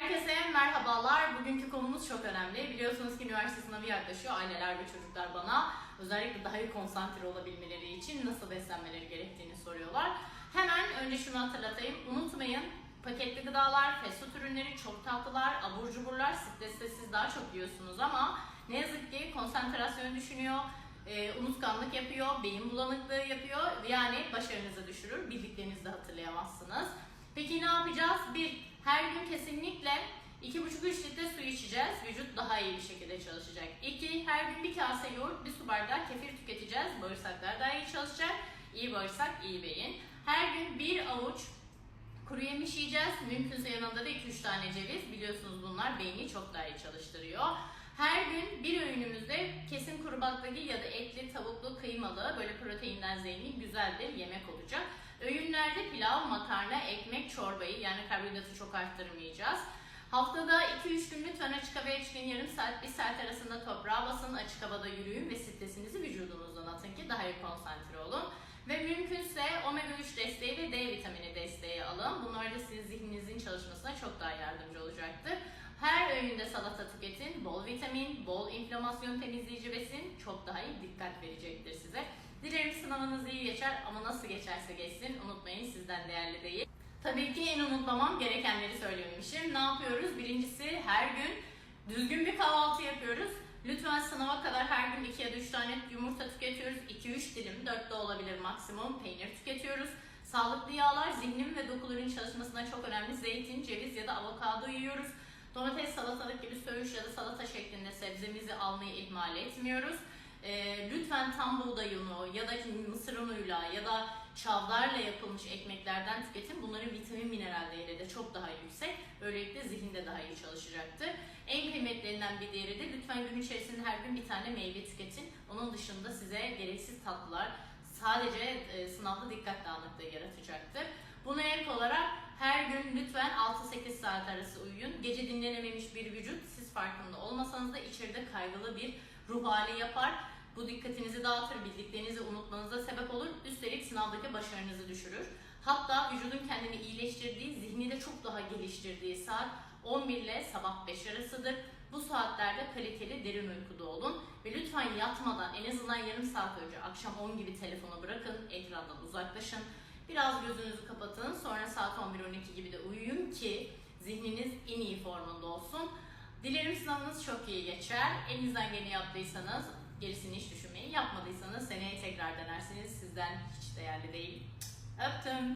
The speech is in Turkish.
Herkese merhabalar. Bugünkü konumuz çok önemli. Biliyorsunuz ki üniversite sınavı yaklaşıyor. Aileler ve çocuklar bana özellikle daha iyi konsantre olabilmeleri için nasıl beslenmeleri gerektiğini soruyorlar. Hemen önce şunu hatırlatayım. Unutmayın paketli gıdalar, fast food ürünleri, çok tatlılar, abur cuburlar streste siz daha çok yiyorsunuz ama ne yazık ki konsantrasyonu düşünüyor, e, unutkanlık yapıyor, beyin bulanıklığı yapıyor. Yani başarınızı düşürür, bildiklerinizi de hatırlayamazsınız. Peki ne yapacağız? Bir, her gün kesinlikle 2,5-3 litre su içeceğiz. Vücut daha iyi bir şekilde çalışacak. İki, her gün bir kase yoğurt, bir su bardağı kefir tüketeceğiz. Bağırsaklar daha iyi çalışacak. İyi bağırsak, iyi beyin. Her gün bir avuç kuru yemiş yiyeceğiz. Mümkünse yanında da 2-3 tane ceviz. Biliyorsunuz bunlar beyni çok daha iyi çalıştırıyor. Her gün bir öğünümüzde kesin kuru baklagil ya da etli, tavuklu, kıymalı böyle proteinden zengin güzel bir yemek olacak. Pilav, makarna, ekmek, çorbayı yani karbonhidratı çok arttırmayacağız. Haftada 2-3 gün lütfen açık havaya çıkın. Yarım saat, 1 saat arasında toprağa basın. Açık havada yürüyün ve stresinizi vücudunuzdan atın ki daha iyi konsantre olun. Ve mümkünse omega 3 desteği ve D vitamini desteği alın. Bunlar da sizin zihninizin çalışmasına çok daha yardımcı olacaktır. Her öğünde salata tüketin. Bol vitamin, bol inflamasyon temizleyici besin çok daha iyi dikkat verecektir size. Geçer ama nasıl geçerse geçsin unutmayın sizden değerli değil. Tabii ki en unutmamam gerekenleri söylememişim. Ne yapıyoruz? Birincisi her gün düzgün bir kahvaltı yapıyoruz. Lütfen sınava kadar her gün 2 ya da 3 tane yumurta tüketiyoruz. 2-3 dilim, 4 de olabilir maksimum peynir tüketiyoruz. Sağlıklı yağlar zihnin ve dokuların çalışmasına çok önemli. Zeytin, ceviz ya da avokado yiyoruz. Domates, salatalık gibi söğüş ya da salata şeklinde sebzemizi almayı ihmal etmiyoruz. Ee, lütfen tam buğday unu ya da mısır unuyla ya da çavdarla yapılmış ekmeklerden tüketin. Bunların vitamin mineral değeri de çok daha yüksek. Böylelikle zihin de daha iyi çalışacaktır. En kıymetlerinden bir diğeri de lütfen gün içerisinde her gün bir tane meyve tüketin. Onun dışında size gereksiz tatlılar sadece e, sınavda dikkat dağınıklığı yaratacaktır. Buna ek olarak her gün lütfen 6-8 saat arası uyuyun. Gece dinlenememiş bir vücut siz farkında olmasanız da içeride kaygılı bir ruh hali yapar. Bu dikkatinizi dağıtır, bildiklerinizi unutmanıza sebep olur. Üstelik sınavdaki başarınızı düşürür. Hatta vücudun kendini iyileştirdiği, zihni de çok daha geliştirdiği saat 11 ile sabah 5 arasıdır. Bu saatlerde kaliteli derin uykuda olun ve lütfen yatmadan en azından yarım saat önce akşam 10 gibi telefonu bırakın, ekrandan uzaklaşın. Biraz gözünüzü kapatın, sonra saat 11-12 gibi de uyuyun ki zihniniz en iyi formunda olsun. Dilerim sınavınız çok iyi geçer. Elinizden geleni yaptıysanız gerisini hiç düşünmeyin. Yapmadıysanız seneye tekrar denersiniz. Sizden hiç değerli değil. Öptüm.